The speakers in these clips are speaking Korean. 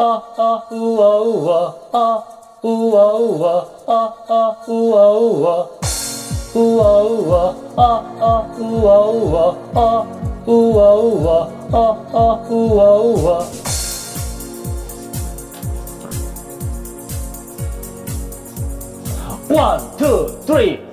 아, 아, 우와, 우와, 아, 우와, 우와, 아, 아, 우와, 우와. 우와, 우와, 아, 아, 우와, 우와, 아, 우와, 우와, 아, 아, 우와, 우와. 원, 투, 쓰리,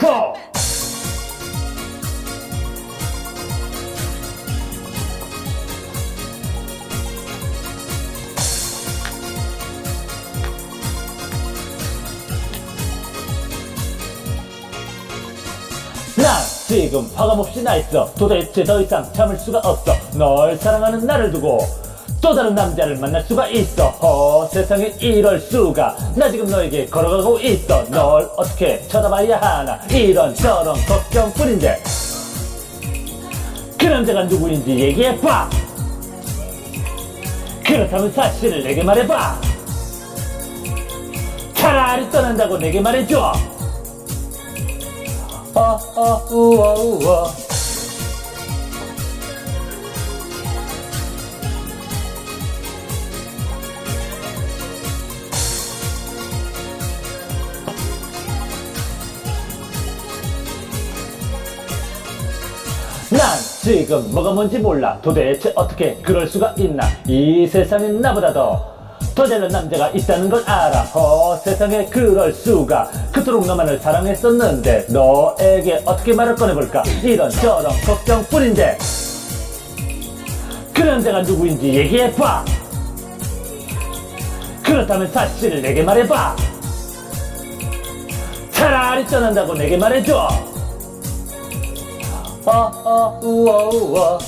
지금 화감없이 나 있어 도대체 더 이상 참을 수가 없어. 널 사랑하는 나를 두고 또 다른 남자를 만날 수가 있어. 어 세상에 이럴 수가. 나 지금 너에게 걸어가고 있어. 널 어떻게 쳐다봐야 하나. 이런 저런 걱정뿐인데. 그 남자가 누구인지 얘기해봐. 그렇다면 사실을 내게 말해봐. 차라리 떠난다고 내게 말해줘 아, 아, 우와, 우와. 난 지금 뭐가 뭔지 몰라. 도대체 어떻게 그럴 수가 있나? 이 세상에 나보다 더, 더 잘난 남자가 있다는 걸 알아. 어, 세상에 그럴 수가. 그토록 너만을 사랑했었는데, 너에게 어떻게 말을 꺼내볼까? 이런 저런 걱정뿐인데, 그 남자가 누구인지 얘기해봐! 그렇다면 사실을 내게 말해봐! 차라리 떠난다고 내게 말해줘! 아, 아, 우와, 우와.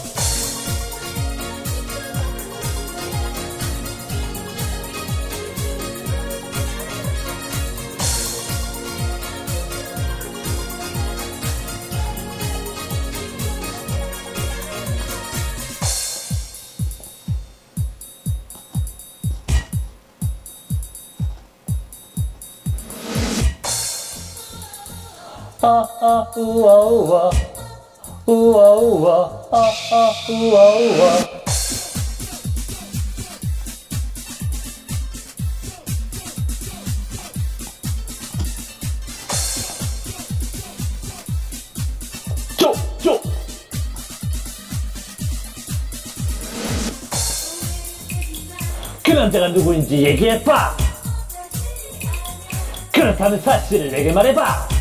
아, 아, 우와, 우와. 우와, 우와. 아, 아, 우와, 우와. 그 남자가 누구인지 얘기해봐! 그렇다면 사실을 내게 말해봐!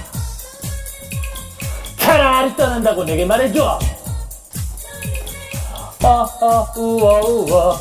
차라리 떠난다고 내게 말해줘! 아, 아, 우와, 우와.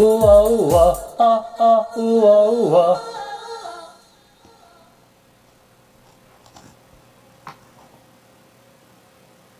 우와, 우와, 아, 아, 우와, 우와.